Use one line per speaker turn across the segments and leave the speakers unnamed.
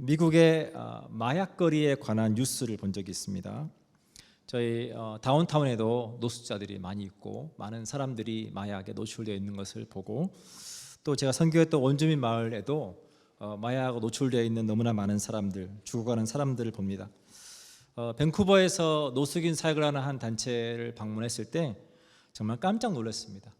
미국의 어, 마약거리에 관한 뉴스를 본 적이 있습니다. 저희 어, 다운타운에도 노숙자들이 많이 있고 많은 사람들이 마약에 노출되어 있는 것을 보고 또 제가 선교했던 원주민 마을에도 어, 마약에 노출되어 있는 너무나 많은 사람들, 죽어가는 사람들을 봅니다. 어, 밴쿠버에서 노숙인 사역을 하는 한 단체를 방문했을 때 정말 깜짝 놀랐습니다.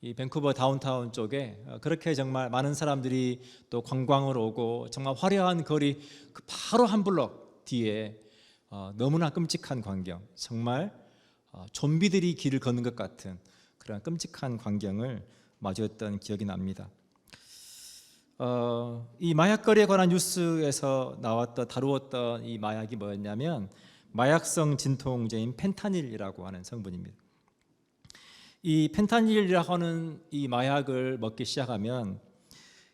이 밴쿠버 다운타운 쪽에 어, 그렇게 정말 많은 사람들이 또 관광을 오고 정말 화려한 거리 그 바로 한 블럭 뒤에 어, 너무나 끔찍한 광경, 정말 어, 좀비들이 길을 걷는 것 같은 그런 끔찍한 광경을 마주했던 기억이 납니다. 어, 이 마약거리에 관한 뉴스에서 나왔던 다루었던 이 마약이 뭐였냐면 마약성 진통제인 펜타닐이라고 하는 성분입니다. 이 펜타닐이라고 하는 이 마약을 먹기 시작하면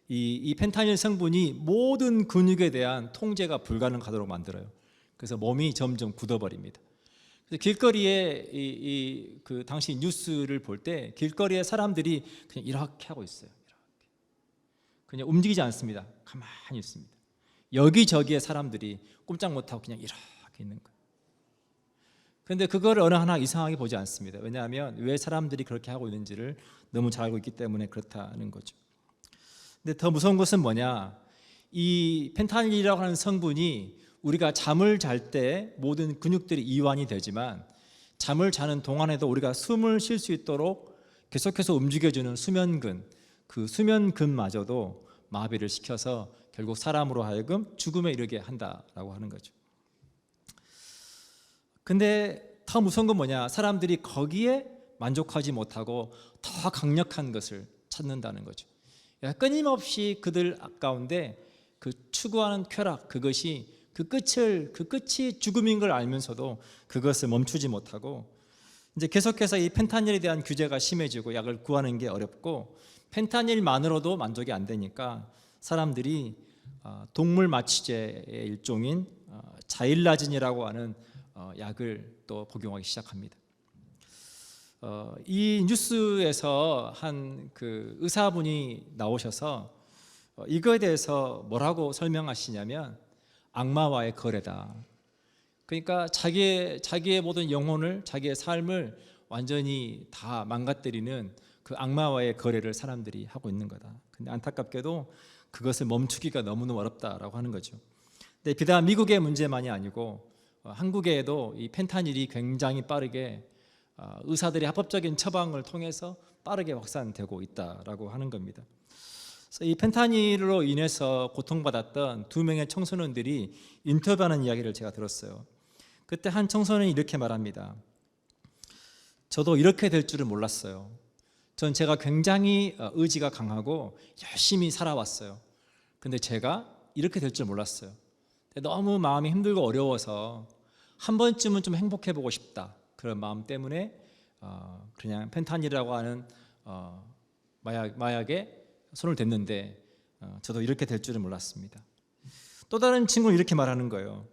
이, 이 펜타닐 성분이 모든 근육에 대한 통제가 불가능하도록 만들어요. 그래서 몸이 점점 굳어버립니다. 그래서 길거리에 이, 이, 그 당시 뉴스를 볼 때 길거리에 사람들이 그냥 이렇게 하고 있어요. 이렇게. 그냥 움직이지 않습니다. 가만히 있습니다. 여기저기에 사람들이 꼼짝 못하고 그냥 이렇게 있는 거예요. 그런데 그걸 어느 하나 이상하게 보지 않습니다. 왜냐하면 왜 사람들이 그렇게 하고 있는지를 너무 잘 알고 있기 때문에 그렇다는 거죠. 근데 더 무서운 것은 뭐냐? 이 펜타닐이라고 하는 성분이 우리가 잠을 잘 때 모든 근육들이 이완이 되지만 잠을 자는 동안에도 우리가 숨을 쉴 수 있도록 계속해서 움직여주는 수면근, 그 수면근마저도 마비를 시켜서 결국 사람으로 하여금 죽음에 이르게 한다라고 하는 거죠. 근데 더 무서운 건 뭐냐? 사람들이 거기에 만족하지 못하고 더 강력한 것을 찾는다는 거죠. 그러니까 끊임없이 그들 가운데 그 추구하는 쾌락 그것이 그 끝을 그 끝이 죽음인 걸 알면서도 그것을 멈추지 못하고 이제 계속해서 이 펜타닐에 대한 규제가 심해지고 약을 구하는 게 어렵고 펜타닐만으로도 만족이 안 되니까 사람들이 어, 동물 마취제의 일종인 어, 자일라진이라고 하는 어, 약을 또 복용하기 시작합니다. 어, 이 뉴스에서 한 그 의사분이 나오셔서 어, 이거에 대해서 뭐라고 설명하시냐면 악마와의 거래다. 그러니까 자기의 자기의 모든 영혼을 자기의 삶을 완전히 다 망가뜨리는 그 악마와의 거래를 사람들이 하고 있는 거다. 근데 안타깝게도 그것을 멈추기가 너무너무 어렵다라고 하는 거죠. 근데 비단 미국의 문제만이 아니고 어, 한국에도 이 펜타닐이 굉장히 빠르게 어, 의사들이 합법적인 처방을 통해서 빠르게 확산되고 있다라고 하는 겁니다. 이 펜타닐로 인해서 고통받았던 두 명의 청소년들이 인터뷰하는 이야기를 제가 들었어요. 그때 한 청소년이 이렇게 말합니다. 저도 이렇게 될 줄은 몰랐어요. 전 제가 굉장히 어, 의지가 강하고 열심히 살아왔어요. 근데 제가 이렇게 될 줄 몰랐어요. 너무 마음이 힘들고 어려워서 한 번쯤은 좀 행복해 보고 싶다. 그런 마음 때문에 어, 그냥 펜타닐이라고 하는 어, 마약 마약에 손을 댔는데 어, 저도 이렇게 될 줄은 몰랐습니다. 또 다른 친구는 이렇게 말하는 거예요.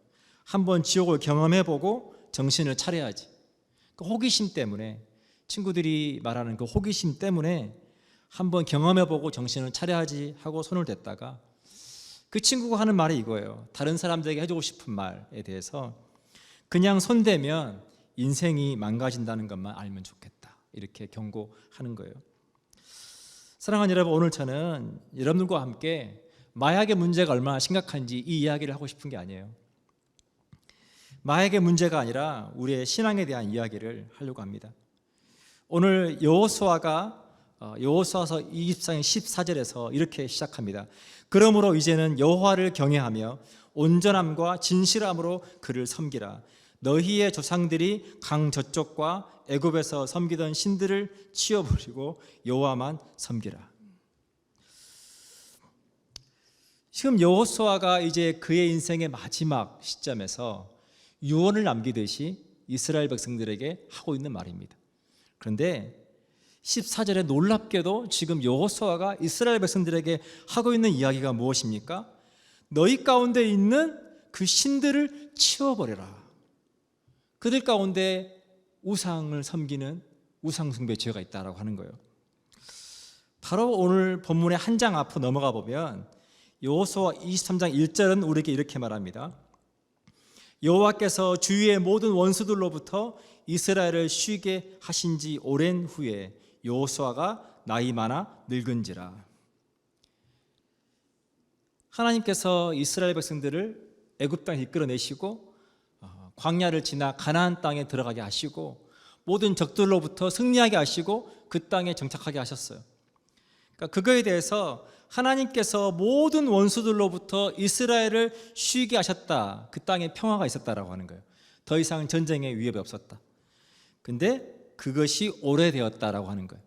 한번 지옥을 경험해 보고 정신을 차려야지. 그 호기심 때문에 친구들이 말하는 그 호기심 때문에 한번 경험해 보고 정신을 차려야지 하고 손을 댔다가 그 친구가 하는 말이 이거예요. 다른 사람들에게 해주고 싶은 말에 대해서 그냥 손대면 인생이 망가진다는 것만 알면 좋겠다. 이렇게 경고하는 거예요. 사랑하는 여러분, 오늘 저는 여러분들과 함께 마약의 문제가 얼마나 심각한지 이 이야기를 하고 싶은 게 아니에요. 마약의 문제가 아니라 우리의 신앙에 대한 이야기를 하려고 합니다. 오늘 여호수아가 어, 여호수아서 24장 14절에서 이렇게 시작합니다. 그러므로 이제는 여호와를 경외하며 온전함과 진실함으로 그를 섬기라. 너희의 조상들이 강 저쪽과 애굽에서 섬기던 신들을 치워버리고 여호와만 섬기라. 지금 여호수아가 이제 그의 인생의 마지막 시점에서 유언을 남기듯이 이스라엘 백성들에게 하고 있는 말입니다. 그런데 14절에 놀랍게도 지금 여호수아가 이스라엘 백성들에게 하고 있는 이야기가 무엇입니까? 너희 가운데 있는 그 신들을 치워버려라. 그들 가운데 우상을 섬기는 우상숭배 죄가 있다라고 하는 거예요. 바로 오늘 본문의 한 장 앞으로 넘어가 보면 여호수아 23장 1절은 우리에게 이렇게 말합니다. 여호와께서 주위의 모든 원수들로부터 이스라엘을 쉬게 하신 지 오랜 후에 여호수아가 나이 많아 늙은지라. 하나님께서 이스라엘 백성들을 애굽 땅에 이끌어내시고 어, 광야를 지나 가나안 땅에 들어가게 하시고 모든 적들로부터 승리하게 하시고 그 땅에 정착하게 하셨어요. 그러니까 그거에 대해서 하나님께서 모든 원수들로부터 이스라엘을 쉬게 하셨다. 그 땅에 평화가 있었다라고 하는 거예요. 더 이상 전쟁의 위협이 없었다. 근데 그것이 오래되었다라고 하는 거예요.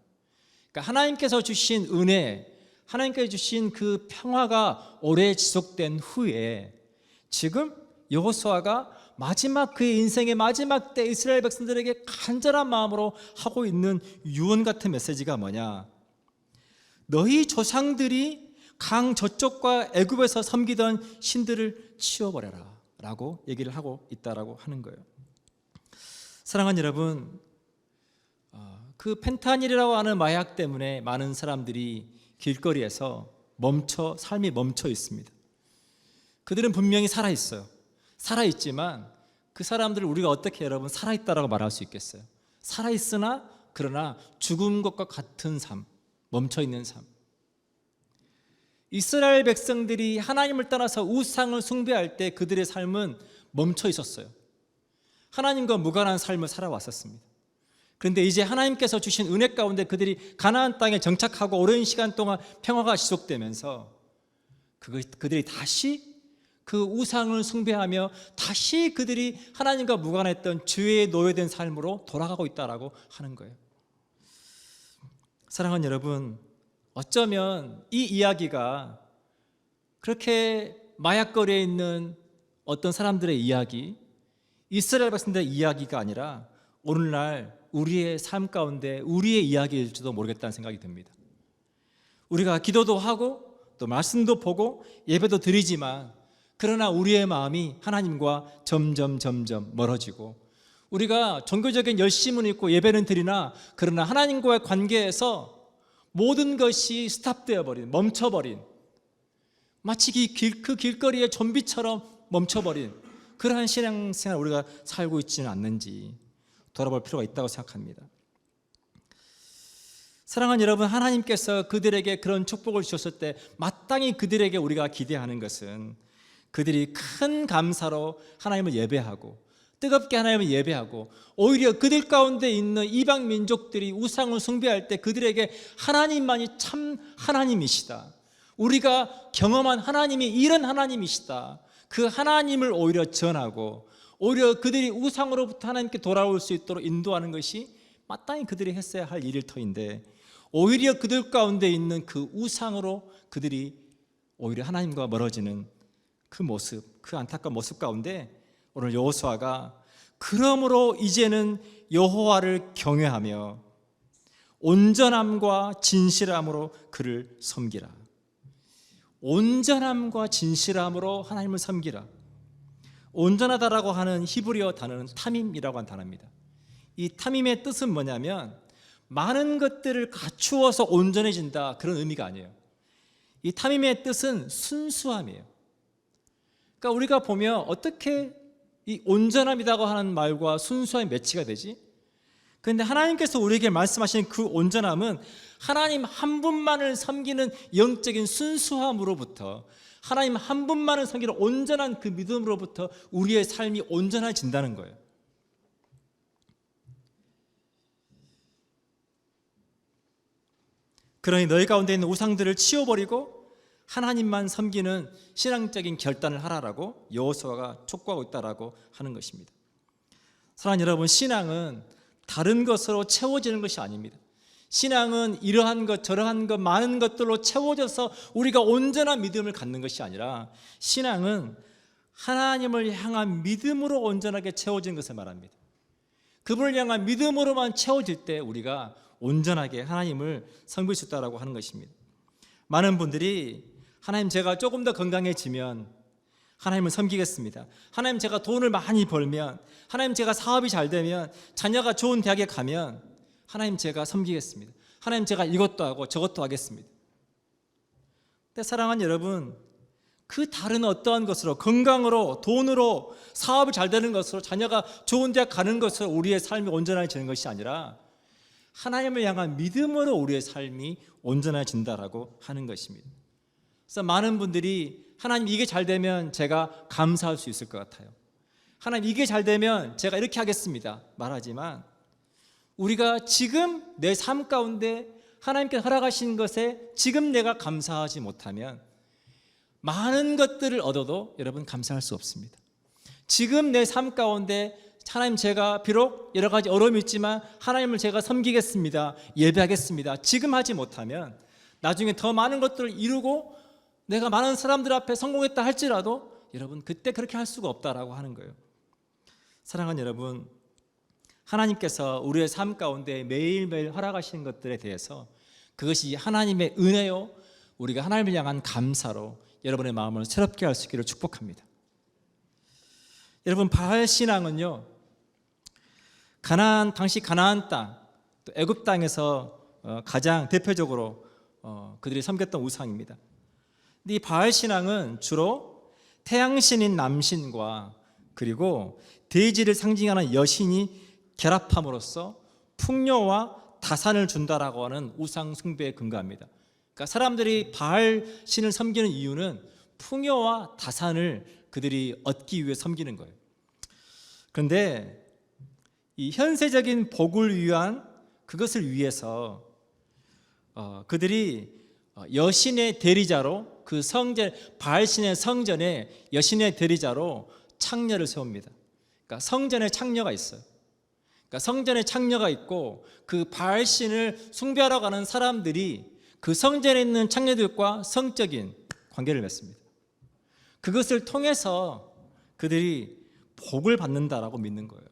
그러니까 하나님께서 주신 은혜, 하나님께서 주신 그 평화가 오래 지속된 후에 지금 여호수아가 마지막 그의 인생의 마지막 때 이스라엘 백성들에게 간절한 마음으로 하고 있는 유언 같은 메시지가 뭐냐? 너희 조상들이 강 저쪽과 애굽에서 섬기던 신들을 치워버려라 라고 얘기를 하고 있다라고 하는 거예요. 사랑하는 여러분, 어, 그 펜타닐이라고 하는 마약 때문에 많은 사람들이 길거리에서 멈춰 삶이 멈춰 있습니다. 그들은 분명히 살아 있어요. 살아 있지만 그 사람들을 우리가 어떻게 여러분 살아 있다라고 말할 수 있겠어요? 살아 있으나 그러나 죽은 것과 같은 삶, 멈춰 있는 삶. 이스라엘 백성들이 하나님을 따라서 우상을 숭배할 때 그들의 삶은 멈춰 있었어요. 하나님과 무관한 삶을 살아왔었습니다. 그런데 이제 하나님께서 주신 은혜 가운데 그들이 가나안 땅에 정착하고 오랜 시간 동안 평화가 지속되면서 그들이 다시 그 우상을 숭배하며 다시 그들이 하나님과 무관했던 죄에 노예된 삶으로 돌아가고 있다라고 하는 거예요. 사랑하는 여러분, 어쩌면 이 이야기가 그렇게 마약거리에 있는 어떤 사람들의 이야기, 이스라엘 백성들의 이야기가 아니라 오늘날 우리의 삶 가운데 우리의 이야기일지도 모르겠다는 생각이 듭니다. 우리가 기도도 하고 또 말씀도 보고 예배도 드리지만 그러나 우리의 마음이 하나님과 점점 점점 멀어지고 우리가 종교적인 열심은 있고 예배는 드리나 그러나 하나님과의 관계에서 모든 것이 스탑되어 버린 멈춰 버린 마치 그, 길거리의 좀비처럼 멈춰 버린 그러한 신앙생활 우리가 살고 있지는 않는지 돌아볼 필요가 있다고 생각합니다. 사랑하는 여러분, 하나님께서 그들에게 그런 축복을 주셨을 때 마땅히 그들에게 우리가 기대하는 것은 그들이 큰 감사로 하나님을 예배하고 뜨겁게 하나님을 예배하고 오히려 그들 가운데 있는 이방 민족들이 우상을 숭배할 때 그들에게 하나님만이 참 하나님이시다. 우리가 경험한 하나님이 이런 하나님이시다. 그 하나님을 오히려 전하고 오히려 그들이 우상으로부터 하나님께 돌아올 수 있도록 인도하는 것이 마땅히 그들이 했어야 할 일일 터인데 오히려 그들 가운데 있는 그 우상으로 그들이 오히려 하나님과 멀어지는 그 모습, 그 안타까운 모습 가운데 오늘 여호수아가 그러므로 이제는 여호와를 경외하며 온전함과 진실함으로 그를 섬기라. 온전함과 진실함으로 하나님을 섬기라. 온전하다라고 하는 히브리어 단어는 탐임이라고 하는 단어입니다. 이 탐임의 뜻은 뭐냐면 많은 것들을 갖추어서 온전해진다 그런 의미가 아니에요. 이 탐임의 뜻은 순수함이에요. 그러니까 우리가 보면 어떻게 이 온전함이라고 하는 말과 순수함이 매치가 되지? 그런데 하나님께서 우리에게 말씀하시는 그 온전함은 하나님 한 분만을 섬기는 영적인 순수함으로부터 하나님 한 분만을 섬기는 온전한 그 믿음으로부터 우리의 삶이 온전해진다는 거예요. 그러니 너희 가운데 있는 우상들을 치워버리고 하나님만 섬기는 신앙적인 결단을 하라라고 여호수아가 촉구하고 있다라고 하는 것입니다. 사랑하는 여러분, 신앙은 다른 것으로 채워지는 것이 아닙니다. 신앙은 이러한 것 저러한 것 많은 것들로 채워져서 우리가 온전한 믿음을 갖는 것이 아니라 신앙은 하나님을 향한 믿음으로 온전하게 채워지는 것을 말합니다. 그분을 향한 믿음으로만 채워질 때 우리가 온전하게 하나님을 섬길 수 있다라고 하는 것입니다. 많은 분들이 하나님 제가 조금 더 건강해지면 하나님을 섬기겠습니다. 하나님 제가 돈을 많이 벌면 하나님 제가 사업이 잘 되면 자녀가 좋은 대학에 가면 하나님 제가 섬기겠습니다. 하나님 제가 이것도 하고 저것도 하겠습니다. 근데 사랑하는 여러분 그 다른 어떠한 것으로 건강으로 돈으로 사업이 잘 되는 것으로 자녀가 좋은 대학 가는 것으로 우리의 삶이 온전해지는 것이 아니라 하나님을 향한 믿음으로 우리의 삶이 온전해진다라고 하는 것입니다. 그래서 많은 분들이 하나님 이게 잘 되면 제가 감사할 수 있을 것 같아요. 하나님 이게 잘 되면 제가 이렇게 하겠습니다. 말하지만 우리가 지금 내 삶 가운데 하나님께 허락하신 것에 지금 내가 감사하지 못하면 많은 것들을 얻어도 여러분 감사할 수 없습니다. 지금 내 삶 가운데 하나님 제가 비록 여러 가지 어려움이 있지만 하나님을 제가 섬기겠습니다. 예배하겠습니다. 지금 하지 못하면 나중에 더 많은 것들을 이루고 내가 많은 사람들 앞에 성공했다 할지라도 여러분 그때 그렇게 할 수가 없다라고 하는 거예요. 사랑하는 여러분, 하나님께서 우리의 삶 가운데 매일매일 허락하시는 것들에 대해서 그것이 하나님의 은혜요, 우리가 하나님을 향한 감사로 여러분의 마음을 새롭게 할 수 있기를 축복합니다. 여러분 바알 신앙은요, 가나안 당시 가나안 땅, 또 애굽 땅에서 어, 가장 대표적으로 어, 그들이 섬겼던 우상입니다. 이 바알 신앙은 주로 태양신인 남신과 그리고 대지를 상징하는 여신이 결합함으로써 풍요와 다산을 준다라고 하는 우상 숭배에 근거합니다. 그러니까 사람들이 바알 신을 섬기는 이유는 풍요와 다산을 그들이 얻기 위해 섬기는 거예요. 그런데 이 현세적인 복을 위한 그것을 위해서 어, 그들이 어, 여신의 대리자로 그 성전 바알신의 성전에 여신의 대리자로 창녀를 세웁니다. 그러니까 성전에 창녀가 있어요. 그러니까 성전에 창녀가 있고 그 바알신을 숭배하러 가는 사람들이 그 성전에 있는 창녀들과 성적인 관계를 맺습니다. 그것을 통해서 그들이 복을 받는다라고 믿는 거예요.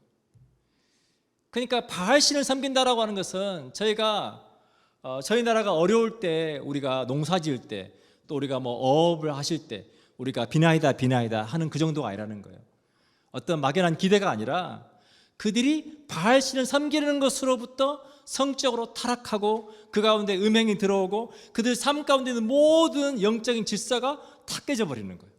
그러니까 바알신을 섬긴다라고 하는 것은 저희가 어, 저희 나라가 어려울 때 우리가 농사 지을 때 또 우리가 뭐 어업을 하실 때 우리가 비나이다 비나이다 하는 그 정도가 아니라는 거예요. 어떤 막연한 기대가 아니라 그들이 바알 신을 섬기는 것으로부터 성적으로 타락하고 그 가운데 음행이 들어오고 그들 삶 가운데 있는 모든 영적인 질서가 다 깨져 버리는 거예요.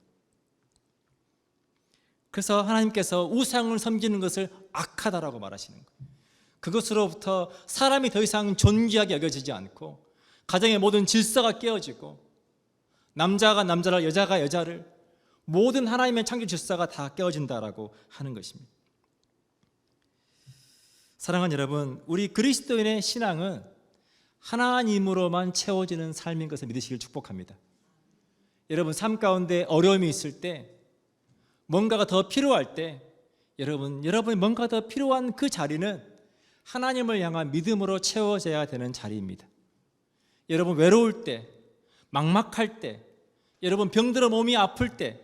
그래서 하나님께서 우상을 섬기는 것을 악하다라고 말하시는 거예요. 그것으로부터 사람이 더 이상 존귀하게 여겨지지 않고 가정의 모든 질서가 깨어지고 남자가 남자를 여자가 여자를 모든 하나님의 창조 질서가 다 깨어진다라고 하는 것입니다. 사랑하는 여러분, 우리 그리스도인의 신앙은 하나님으로만 채워지는 삶인 것을 믿으시길 축복합니다. 여러분 삶 가운데 어려움이 있을 때 뭔가가 더 필요할 때 여러분 여러분이 뭔가 더 필요한 그 자리는 하나님을 향한 믿음으로 채워져야 되는 자리입니다. 여러분 외로울 때, 막막할 때, 여러분 병들어 몸이 아플 때,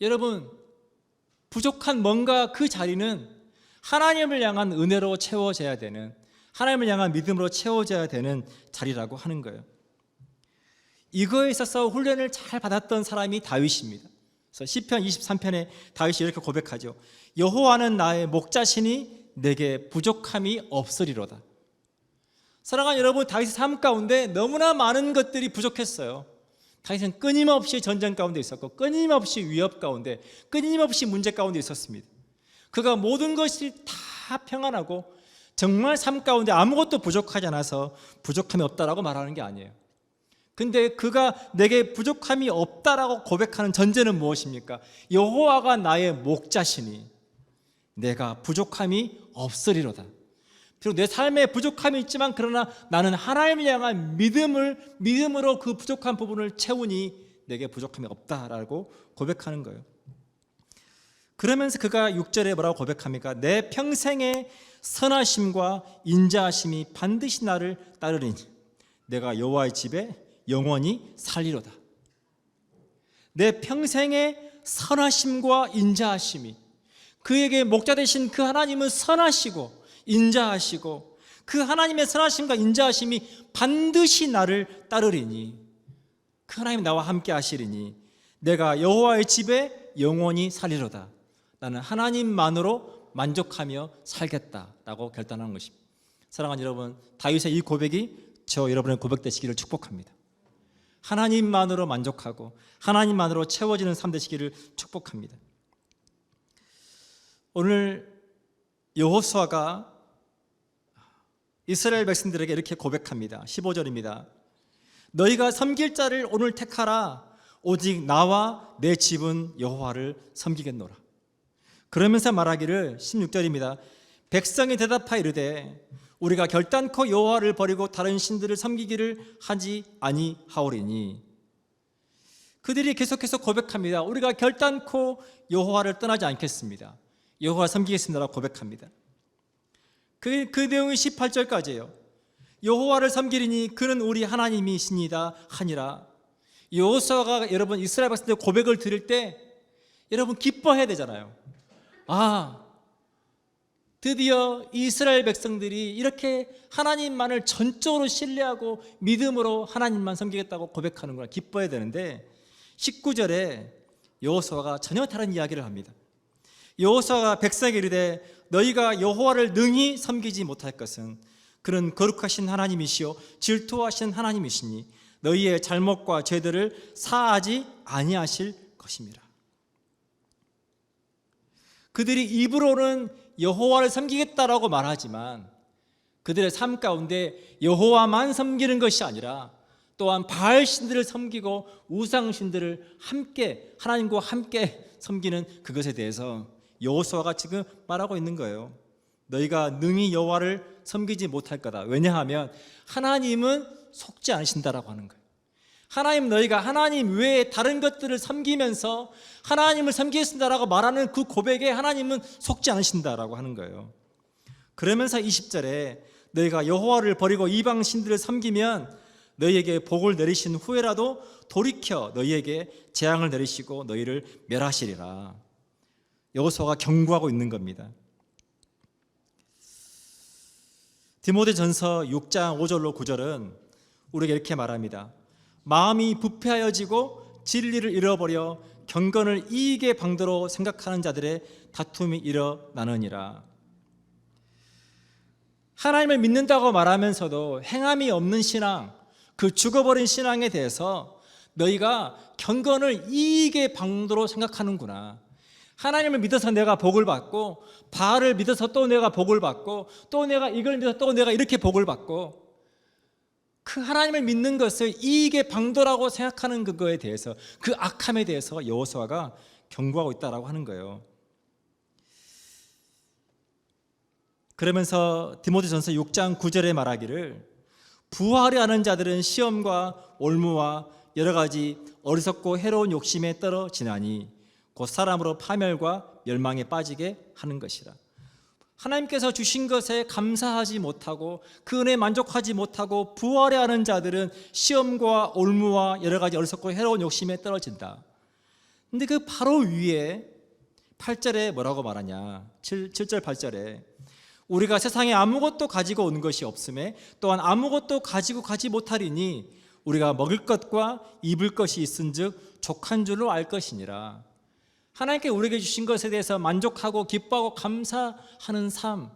여러분 부족한 뭔가 그 자리는 하나님을 향한 은혜로 채워져야 되는 하나님을 향한 믿음으로 채워져야 되는 자리라고 하는 거예요. 이거에 있어서 훈련을 잘 받았던 사람이 다윗입니다. 그래서 시편 23편에 다윗이 이렇게 고백하죠. 여호와는 나의 목자시니 내게 부족함이 없으리로다. 사랑하는 여러분, 다윗의 삶 가운데 너무나 많은 것들이 부족했어요. 다윗은 끊임없이 전쟁 가운데 있었고 끊임없이 위협 가운데 끊임없이 문제 가운데 있었습니다. 그가 모든 것이 다 평안하고 정말 삶 가운데 아무것도 부족하지 않아서 부족함이 없다라고 말하는 게 아니에요. 근데 그가 내게 부족함이 없다라고 고백하는 전제는 무엇입니까? 여호와가 나의 목자시니 내가 부족함이 없으리로다. 비록 내 삶에 부족함이 있지만 그러나 나는 하나님을 향한 믿음을 믿음으로 그 부족한 부분을 채우니 내게 부족함이 없다라고 고백하는 거예요. 그러면서 그가 6절에 뭐라고 고백합니까? 내 평생의 선하심과 인자하심이 반드시 나를 따르리니 내가 여호와의 집에 영원히 살리로다. 내 평생의 선하심과 인자하심이 그에게 목자 되신 그 하나님은 선하시고 인자하시고 그 하나님의 선하심과 인자하심이 반드시 나를 따르리니 그 하나님 나와 함께 하시리니 내가 여호와의 집에 영원히 살리로다. 나는 하나님만으로 만족하며 살겠다라고 결단한 것입니다. 사랑하는 여러분, 다윗의 이 고백이 저 여러분의 고백 되시기를 축복합니다. 하나님만으로 만족하고 하나님만으로 채워지는 삶 되시기를 축복합니다. 오늘 여호수아가 이스라엘 백성들에게 이렇게 고백합니다. 15절입니다. 너희가 섬길 자를 오늘 택하라. 오직 나와 내 집은 여호와를 섬기겠노라. 그러면서 말하기를 16절입니다. 백성이 대답하여 이르되 우리가 결단코 여호와를 버리고 다른 신들을 섬기기를 하지 아니하오리니 그들이 계속해서 고백합니다. 우리가 결단코 여호와를 떠나지 않겠습니다. 여호와 섬기겠습니다라고 고백합니다. 그, 그 내용이 18절까지예요. 여호와를 섬기리니 그는 우리 하나님이시니다 하니라. 여호수아가 여러분 이스라엘 백성들 고백을 드릴 때 여러분 기뻐해야 되잖아요. 아, 드디어 이스라엘 백성들이 이렇게 하나님만을 전적으로 신뢰하고 믿음으로 하나님만 섬기겠다고 고백하는구나 기뻐해야 되는데 19절에 여호수아가 전혀 다른 이야기를 합니다. 여호수아가 백성에게 이르되 너희가 여호와를 능히 섬기지 못할 것은 그는 거룩하신 하나님이시요 질투하신 하나님이시니 너희의 잘못과 죄들을 사하지 아니하실 것입니다. 그들이 입으로는 여호와를 섬기겠다라고 말하지만 그들의 삶 가운데 여호와만 섬기는 것이 아니라 또한 바알 신들을 섬기고 우상 신들을 함께 하나님과 함께 섬기는 그것에 대해서 여호수아가 지금 말하고 있는 거예요. 너희가 능히 여호와를 섬기지 못할 거다. 왜냐하면 하나님은 속지 않으신다라고 하는 거예요. 하나님 너희가 하나님 외에 다른 것들을 섬기면서 하나님을 섬기겠습니다라고 말하는 그 고백에 하나님은 속지 않으신다라고 하는 거예요. 그러면서 20절에 너희가 여호와를 버리고 이방 신들을 섬기면 너희에게 복을 내리신 후에라도 돌이켜 너희에게 재앙을 내리시고 너희를 멸하시리라. 여호수아가 경고하고 있는 겁니다. 디모데전서 6장 5절로 9절은 우리에게 이렇게 말합니다. 마음이 부패하여지고 진리를 잃어버려 경건을 이익의 방도로 생각하는 자들의 다툼이 일어나느니라. 하나님을 믿는다고 말하면서도 행함이 없는 신앙, 그 죽어버린 신앙에 대해서 너희가 경건을 이익의 방도로 생각하는구나. 하나님을 믿어서 내가 복을 받고 바알을 믿어서 또 내가 복을 받고 또 내가 이걸 믿어서 또 내가 이렇게 복을 받고 그 하나님을 믿는 것을 이익의 방도라고 생각하는 그거에 대해서 그 악함에 대해서 여호수아가 경고하고 있다라고 하는 거예요. 그러면서 디모데전서 6장 9절에 말하기를 부활이 하는 자들은 시험과 올무와 여러 가지 어리석고 해로운 욕심에 떨어지나니 곧 사람으로 파멸과 멸망에 빠지게 하는 것이라. 하나님께서 주신 것에 감사하지 못하고 그 은혜에 만족하지 못하고 부활해 하는 자들은 시험과 올무와 여러 가지 어리석고 해로운 욕심에 떨어진다. 근데 그 바로 위에 8절에 뭐라고 말하냐? 7, 7절 8절에 우리가 세상에 아무것도 가지고 온 것이 없음에 또한 아무것도 가지고 가지 못하리니 우리가 먹을 것과 입을 것이 있은즉 족한 줄로 알 것이니라. 하나님께 우리에게 주신 것에 대해서 만족하고 기뻐하고 감사하는 삶.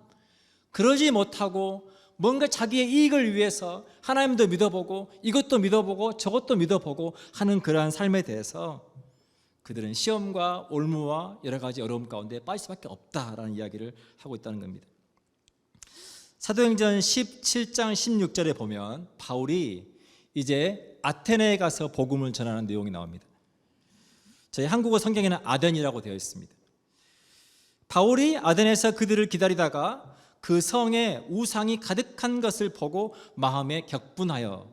그러지 못하고 뭔가 자기의 이익을 위해서 하나님도 믿어보고 이것도 믿어보고 저것도 믿어보고 하는 그러한 삶에 대해서 그들은 시험과 올무와 여러 가지 어려움 가운데 빠질 수밖에 없다라는 이야기를 하고 있다는 겁니다. 사도행전 17장 16절에 보면 바울이 이제 아테네에 가서 복음을 전하는 내용이 나옵니다. 저희 한국어 성경에는 아덴이라고 되어 있습니다. 바울이 아덴에서 그들을 기다리다가 그 성에 우상이 가득한 것을 보고 마음에 격분하여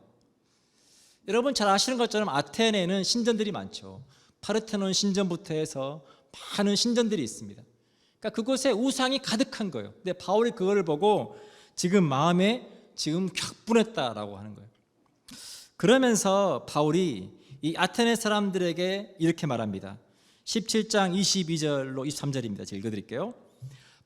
여러분 잘 아시는 것처럼 아테네는 신전들이 많죠. 파르테논 신전부터 해서 많은 신전들이 있습니다. 그러니까 그곳에 우상이 가득한 거예요. 근데 바울이 그거를 보고 지금 마음에 지금 격분했다라고 하는 거예요. 그러면서 바울이 이 아테네 사람들에게 이렇게 말합니다. 17장 22절로 23절입니다. 제가 읽어드릴게요.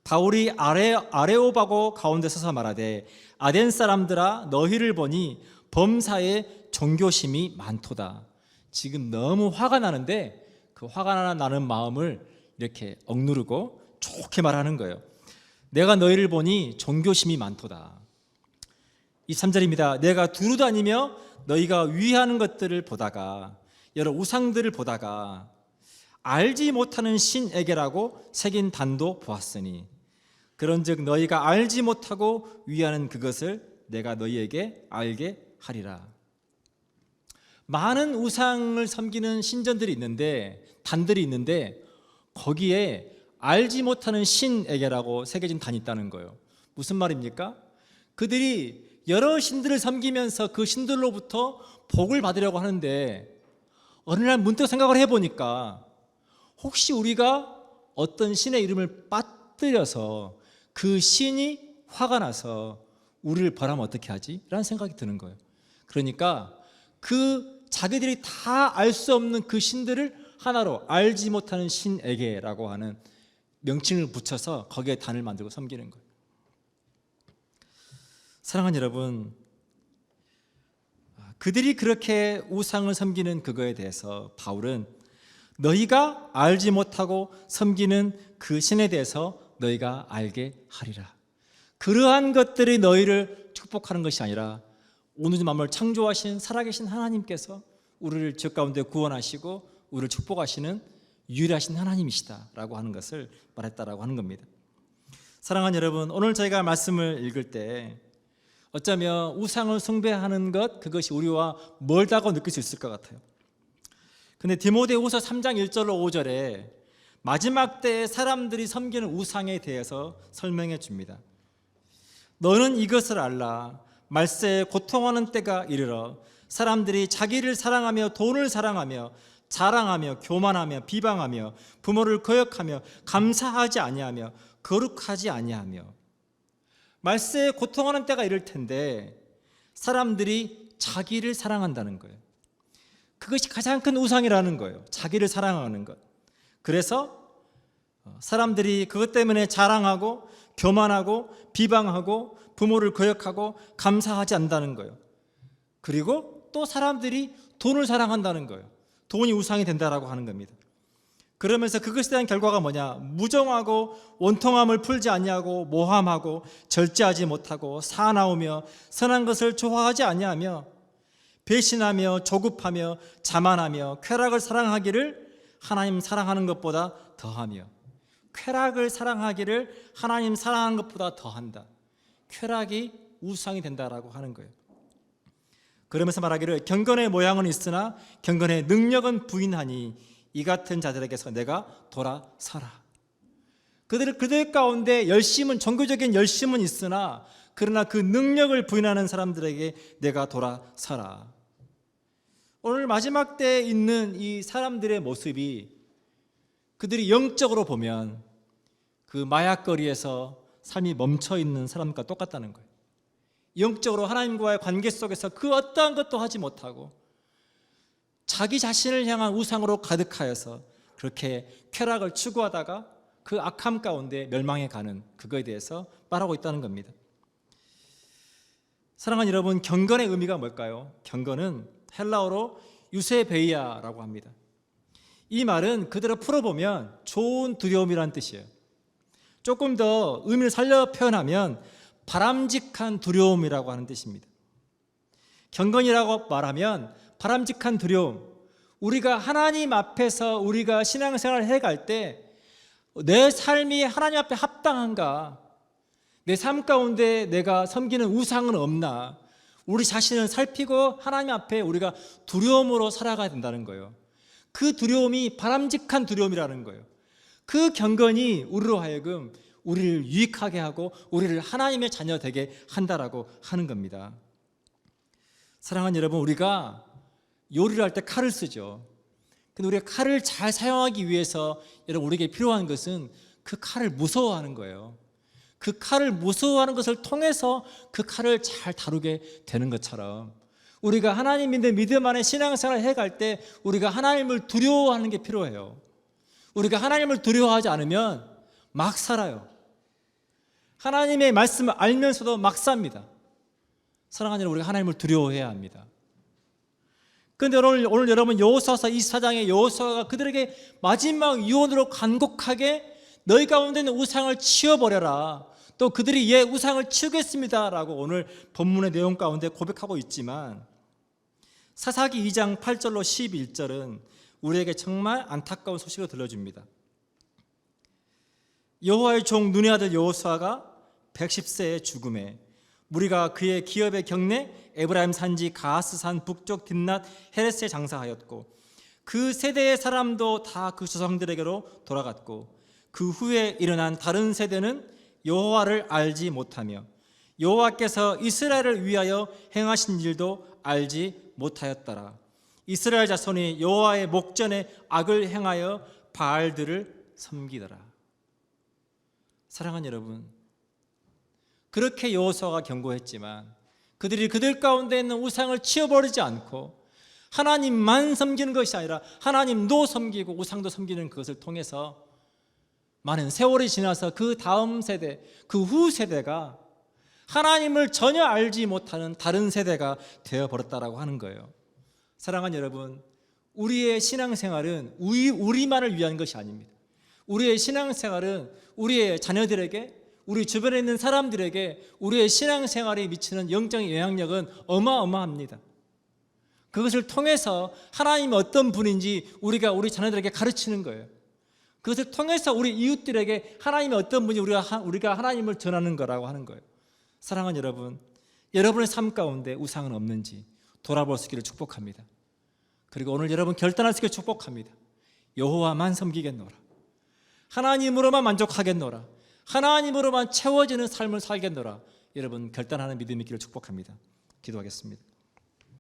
바울이 아레, 아레오바고 가운데 서서 말하되 아덴 사람들아 너희를 보니 범사에 종교심이 많도다. 지금 너무 화가 나는데 그 화가 나는 마음을 이렇게 억누르고 좋게 말하는 거예요. 내가 너희를 보니 종교심이 많도다. 23절입니다. 내가 두루 다니며 너희가 위하는 것들을 보다가 여러 우상들을 보다가 알지 못하는 신에게라고 새긴 단도 보았으니 그런즉 너희가 알지 못하고 위하는 그것을 내가 너희에게 알게 하리라. 많은 우상을 섬기는 신전들이 있는데 단들이 있는데 거기에 알지 못하는 신에게라고 새겨진 단이 있다는 거예요. 무슨 말입니까? 그들이 여러 신들을 섬기면서 그 신들로부터 복을 받으려고 하는데 어느 날 문득 생각을 해보니까 혹시 우리가 어떤 신의 이름을 빠뜨려서 그 신이 화가 나서 우리를 벌하면 어떻게 하지? 라는 생각이 드는 거예요. 그러니까 그 자기들이 다 알 수 없는 그 신들을 하나로 알지 못하는 신에게라고 하는 명칭을 붙여서 거기에 단을 만들고 섬기는 거예요. 사랑하는 여러분, 그들이 그렇게 우상을 섬기는 그거에 대해서 바울은 너희가 알지 못하고 섬기는 그 신에 대해서 너희가 알게 하리라. 그러한 것들이 너희를 축복하는 것이 아니라 오늘 만물 창조하신 살아계신 하나님께서 우리를 죄 가운데 구원하시고 우리를 축복하시는 유일하신 하나님이시다라고 하는 것을 말했다라고 하는 겁니다. 사랑하는 여러분, 오늘 저희가 말씀을 읽을 때 어쩌면 우상을 숭배하는 것 그것이 우리와 멀다고 느낄 수 있을 것 같아요. 근데 디모데후서 3장 1절로 5절에 마지막 때에 사람들이 섬기는 우상에 대해서 설명해 줍니다. 너는 이것을 알라. 말세에 고통하는 때가 이르러 사람들이 자기를 사랑하며 돈을 사랑하며 자랑하며 교만하며 비방하며 부모를 거역하며 감사하지 아니하며 거룩하지 아니하며 말세에 고통하는 때가 이를 텐데 사람들이 자기를 사랑한다는 거예요. 그것이 가장 큰 우상이라는 거예요. 자기를 사랑하는 것. 그래서 사람들이 그것 때문에 자랑하고 교만하고 비방하고 부모를 거역하고 감사하지 않는다는 거예요. 그리고 또 사람들이 돈을 사랑한다는 거예요. 돈이 우상이 된다라고 하는 겁니다. 그러면서 그것에 대한 결과가 뭐냐? 무정하고 원통함을 풀지 아니하고 모함하고 절제하지 못하고 사나우며 선한 것을 좋아하지 아니하며 배신하며 조급하며 자만하며 쾌락을 사랑하기를 하나님 사랑하는 것보다 더하며 쾌락을 사랑하기를 하나님 사랑하는 것보다 더한다. 쾌락이 우상이 된다라고 하는 거예요. 그러면서 말하기를 경건의 모양은 있으나 경건의 능력은 부인하니 이 같은 자들에게서 내가 돌아서라. 그들 그들 가운데 열심은 종교적인 열심은 있으나 그러나 그 능력을 부인하는 사람들에게 내가 돌아서라. 오늘 마지막 때에 있는 이 사람들의 모습이 그들이 영적으로 보면 그 마약거리에서 삶이 멈춰 있는 사람과 똑같다는 거예요. 영적으로 하나님과의 관계 속에서 그 어떠한 것도 하지 못하고 자기 자신을 향한 우상으로 가득하여서 그렇게 쾌락을 추구하다가 그 악함 가운데 멸망해 가는 그거에 대해서 말하고 있다는 겁니다. 사랑하는 여러분, 경건의 의미가 뭘까요? 경건은 헬라어로 유세베이아라고 합니다. 이 말은 그대로 풀어보면 좋은 두려움이라는 뜻이에요. 조금 더 의미를 살려 표현하면 바람직한 두려움이라고 하는 뜻입니다. 경건이라고 말하면 바람직한 두려움. 우리가 하나님 앞에서 우리가 신앙생활을 해갈 때 내 삶이 하나님 앞에 합당한가? 내 삶 가운데 내가 섬기는 우상은 없나? 우리 자신을 살피고 하나님 앞에 우리가 두려움으로 살아가야 된다는 거예요. 그 두려움이 바람직한 두려움이라는 거예요. 그 경건이 우리로 하여금 우리를 유익하게 하고 우리를 하나님의 자녀 되게 한다라고 하는 겁니다. 사랑하는 여러분, 우리가 요리를 할 때 칼을 쓰죠. 근데 우리가 칼을 잘 사용하기 위해서 여러분 우리에게 필요한 것은 그 칼을 무서워하는 거예요. 그 칼을 무서워하는 것을 통해서 그 칼을 잘 다루게 되는 것처럼 우리가 하나님 믿는 믿음 안에 신앙생활을 해갈 때 우리가 하나님을 두려워하는 게 필요해요. 우리가 하나님을 두려워하지 않으면 막 살아요. 하나님의 말씀을 알면서도 막 삽니다. 사랑하는 우리가 하나님을 두려워해야 합니다. 그런데 오늘, 오늘 여러분 여호수아서 24장의 여호수아가 그들에게 마지막 유언으로 간곡하게 너희 가운데 있는 우상을 치워버려라. 또 그들이 예 우상을 치우겠습니다라고 오늘 본문의 내용 가운데 고백하고 있지만 사사기 2장 8절로 11절은 우리에게 정말 안타까운 소식을 들려줍니다. 여호와의 종 눈의 아들 여호수아가 110세의 죽음에 무리가 그의 기업의 경내 에브라임 산지 가스산 북쪽 딥낫 헤레스에 장사하였고 그 세대의 사람도 다 그 조상들에게로 돌아갔고 그 후에 일어난 다른 세대는 여호와를 알지 못하며 여호와께서 이스라엘을 위하여 행하신 일도 알지 못하였더라. 이스라엘 자손이 여호와의 목전에 악을 행하여 바알들을 섬기더라. 사랑하는 여러분, 그렇게 여호수아가 경고했지만 그들이 그들 가운데 있는 우상을 치워버리지 않고 하나님만 섬기는 것이 아니라 하나님도 섬기고 우상도 섬기는 그것을 통해서 많은 세월이 지나서 그 다음 세대, 그 후 세대가 하나님을 전혀 알지 못하는 다른 세대가 되어 버렸다라고 하는 거예요. 사랑하는 여러분, 우리의 신앙생활은 우리 우리만을 위한 것이 아닙니다. 우리의 신앙생활은 우리의 자녀들에게 우리 주변에 있는 사람들에게 우리의 신앙생활에 미치는 영적인 영향력은 어마어마합니다. 그것을 통해서 하나님이 어떤 분인지 우리가 우리 자녀들에게 가르치는 거예요. 그것을 통해서 우리 이웃들에게 하나님이 어떤 분이 우리가 하- 우리가 하나님을 전하는 거라고 하는 거예요. 사랑하는 여러분, 여러분의 삶 가운데 우상은 없는지 있기를 축복합니다. 그리고 오늘 여러분 있기를 축복합니다. 여호와만 섬기겠노라. 하나님으로만 만족하겠노라. 하나님으로만 채워지는 삶을 살겠노라. 여러분 결단하는 믿음이 있기를 축복합니다. 기도하겠습니다.